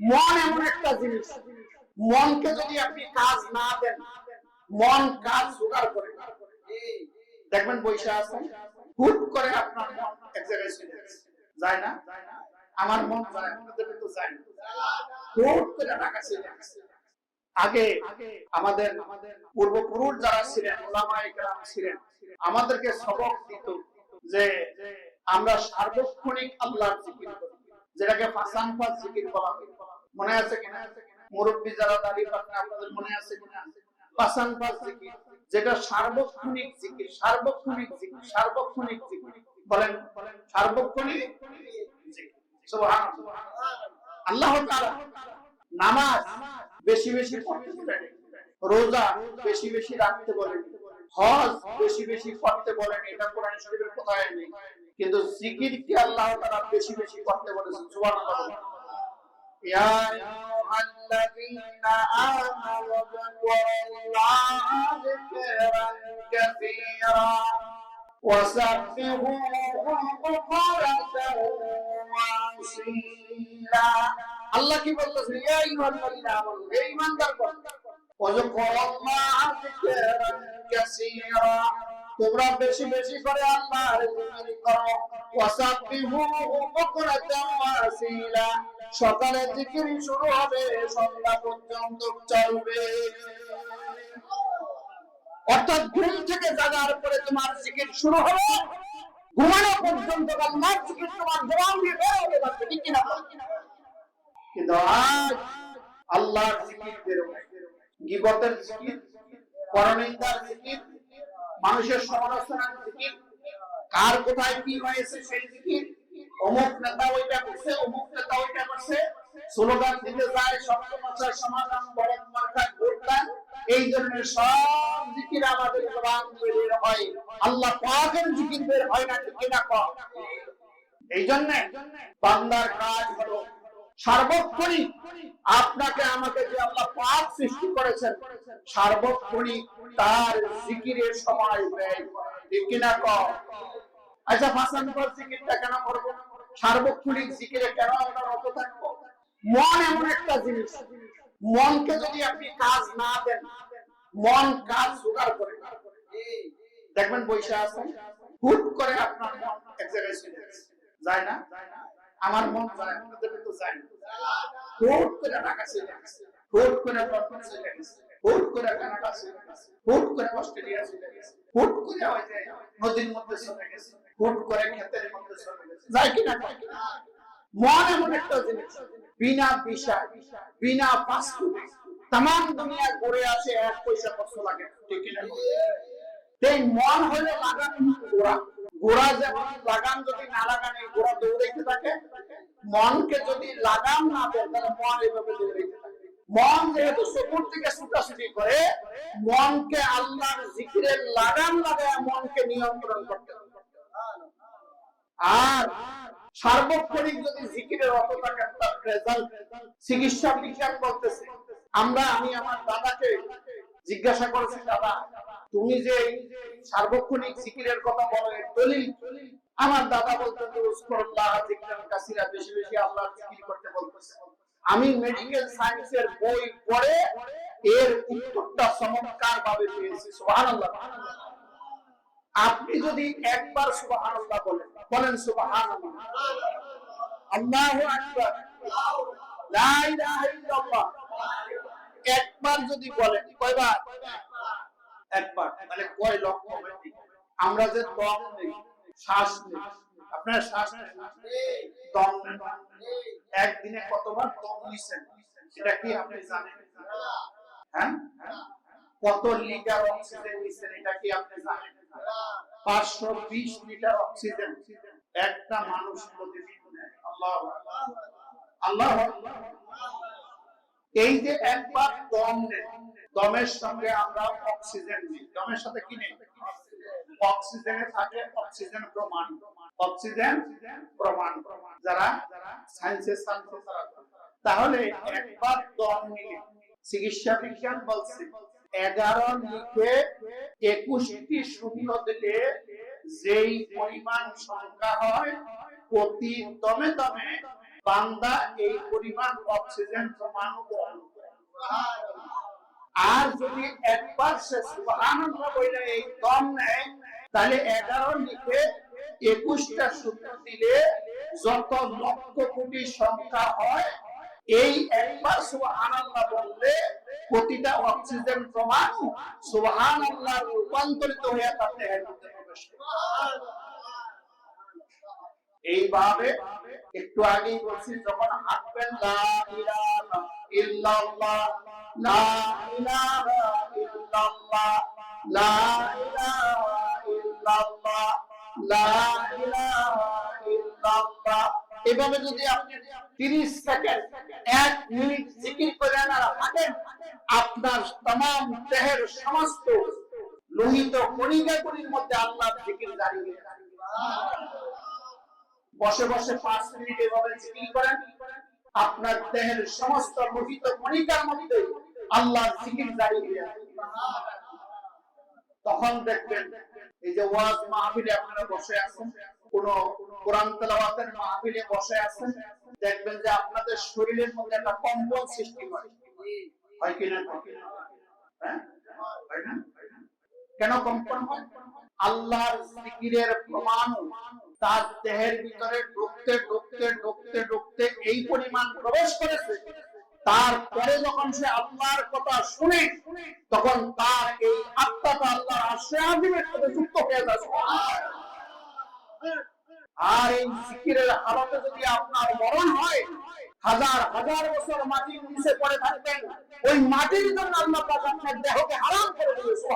মন এমন একটা জিনিস। মনকে যদি আপনি কাজ না দেন, মন কাজ জোগাড় করে দেখবেন বৈশা আছেন হুট করে আপনার মন এক যায় না? আমার মন যায়, আপনাদের তো যায় হুট করে ঢাকা আগে আমাদের পূর্বপুরুষ যারা ছিলেন, ওলামায়ে কেরাম ছিলেন, আমাদেরকে সবক দিত যে আমরা সার্বক্ষণিক আল্লাহর জিকির করি, যেটাকে ফাসান ফাস জিকির বলা হয়। মনে আছে কিনা? মুরব্বী যারা দাঁড়িয়ে আপনাদের মনে আছে কিনা? জিকির যেটা সার্বক্ষণিক জিকির সার্বক্ষণিক জিকির সার্বক্ষণিক জিকির। বলেন, সার্বক্ষণিক আল্লাহ নামাজ বেশি বেশি পড়তে বলেন, রোজা বেশি বেশি রাখতে বলেন, হজ বেশি বেশি করতে বলেন, এটা কোরআন শরীফের কোথায় নেই? কিন্তু জিকির কি আল্লাহ তাআলা বেশি বেশি করতে বলেছেন? সুবহানাল্লাহ। ইয়া আইয়ুহাল্লাযীনা আমানু যাকুরুল্লাহা যিকরান কাসীরা وسبحوه بكرة وأصيلا আল্লাহ কি বলতেছে ইয়া আইয়ুহাল্লাযীনা আমানু হে ঈমানদারগণ ওয়াজকুরুল্লাহা যিকরান কাসীরা তোমরা বেশি বেশি করে আল্লাহর জিকির করো সকালে জিকির শুরু হবে, সন্ধ্যা পর্যন্ত চলবে। অর্থাৎ ঘুম থেকে জাগার পরে তোমার জিকির শুরু হবে। ঘুমানো পর্যন্ত জিকির তোমার জবান দিয়ে কিনা কিন্তু আজ আল্লাহর জিকির গিবতের জিকির, পরনিন্দার জিকির, মানুষের সমালোচনার জিকির, কার কোথায় কি হয়েছে সেই জিকির, অমুক নেতা ওইটা করছে, অমুক নেতা স্লোগান দিতে যায় সমাধান ভোট এই সব জিকির আমাদের বের হয়। আল্লাহ পাকের জিকির বের হয় না, ঠিক না কম এই জন্য বান্দার কাজ হলো সার্বক্ষণিক আপনাকে, আমাকে যে আল্লাহ পাক সৃষ্টি করেছেন, সার্বক্ষণিক তার জিকিরের সময় ব্যয়। ঠিক কিনা কম আচ্ছা পর জিকিরটা কেন করব? সার্বক্ষণিক জিকিরে কেন আমরা রত থাকব? মন এমন একটা জিনিস। মনকে যদি আপনি কাজ না দেন, মন কাজ জোগাড় করে। দেখবেন বৈশা আছে, হুট করে আপনার মন এক জায়গায় যায় না? আমার মন যায় হুট করে ঢাকা চলে গেছে, হুট করে চলে গেছে? মন এমন একটা জিনিস। বিনা বিষয় বিনা পাসপোর্টে তাম দুনিয়া ঘুরে আসে এক পয়সা কষ্ট লাগে ঠিক মন হলে লাগান যেমন লাগান যদি না দৌড়াইতে থাকে। মনকে যদি লাগাম না দেন, তাহলে মন এভাবে দৌড়াইতে থাকে। মন যেহেতু সবুর থেকে ছুটাছুটি করে, মনকে আল্লাহর জিকিরের লাগাম লাগায় মনকে নিয়ন্ত্রণ করতে আর সার্বক্ষণিক যদি জিকিরের অত থাকে তার রেজাল্ট চিকিৎসা বিজ্ঞান বলতেছে, আমরা, আমি আমার দাদাকে জিজ্ঞাসা করেছি, দাদা, তুমি যে সার্বক্ষণিক জিকিরের কথা বলো, এর দলিল? আমার দাদা বলতে, উস্করুল্লাহ, জিকরান কাসিরা, বেশি বেশি আল্লাহর জিকির করতে বলতেছে। আমি মেডিকেল সায়েন্সের বই পড়ে এর উত্তরটা চমৎকার ভাবে পেয়েছি, সুবহানাল্লাহ। আপনি যদি একবার সুবহানাল্লাহ বলেন বলেন সুবহানাল্লাহ। আল্লাহু আকবার। একবার যদি বলেন, কয়বার? একবার। তাহলে কয় লক্ষ আমরা যে দম নেই, শ্বাস নেই, আপনার শ্বাস দম একদিনে কতবার দম নিছেন? সেটা কি আপনি জানেন? হ্যাঁ? কত লিটার অক্সিজেন নিছেন? এটা কি আপনি জানেন? পাঁচশো বিশ লিটার অক্সিজেন একটা মানুষ প্রতিদিন আল্লাহ আল্লাহ এই যে একবার দম নেই দমের সঙ্গে আমরা অক্সিজেন নিই। দমের সাথে কি নেই? অক্সিজেনে থাকে অক্সিজেন প্রমাণ। অক্সিজেন প্রমাণ। যারা তাহলে একবার দম নিলে চিকিৎসা বিজ্ঞান বলছে, এগারো লিখে একুশটি শূন্য দিলে যেই পরিমাণ সংখ্যা হয়, প্রতি দমে দমে বান্দা এই পরিমাণ অক্সিজেন প্রমাণও গ্রহণ করে। আর যদি একবার সে সুবহানাল্লাহ বলে এই দম নেয়, তাহলে এগারো লিখে একুশটা সূত্র দিলে যত লক্ষ কোটি সংখ্যা হয়, এই একবার সুবহানাল্লাহ প্রতিটা অক্সিজেন প্রমাণ সুবহানাল্লাহ রূপান্তরিত হয়ে তার দেহের মধ্যে প্রবেশ এইভাবে একটু আগেই বলছি, যখন হাঁটবেন, লা ইলাহা ইল্লাল্লাহ, লা ইলাহা ইল্লাল্লাহ, লা ইলাহা ইল্লাল্লাহ, লা ইলাহা ইল্লাল্লাহ এভাবে যদি আপনি 30 সেকেন্ড এক মিনিট জিকির করেন আর হাঁটেন আপনার तमाम দেহের সমস্ত লোহিত কণিকাগুলির মধ্যে আল্লাহর জিকির জারি হয়ে যাবে বসে বসে পাঁচ মিনিট এভাবে জিকির করেন আপনার দেহের সমস্ত লোহিত কণিকার মধ্যে আল্লাহর জিকির জারি হয়ে যাবে তখন দেখবেন এই যে ওয়াজ মাহফিলে আপনারা বসে আছেন কোন কোরআন তেলাওয়াতের মাহফিলে বসে আছেন, দেখবেন যে আপনাদের শরীরের মধ্যে একটা কম্পন সৃষ্টি হয়। হয় হ্যাঁ? কেন কম্পন হয়? আল্লাহর জিকিরের প্রমাণ তার দেহের ভিতরে ঢুকতে ঢুকতে ঢুকতে ঢুকতে এই পরিমাণ প্রবেশ করেছে। তারপরে যখন সে আল্লাহর কথা শুনে, তখন তার এই আত্মাটা আল্লাহর আশ্রয় আজিমের সাথে যুক্ত হয়ে যাচ্ছে আর এই জিকিরের হালতে যদি আপনার মরণ হয়, হাজার হাজার বছর মাটির নিচে পড়ে থাকবেন। ওই মাটির জন্য আল্লাহ পাক আপনার দেহকে হারাম করে দিয়েছে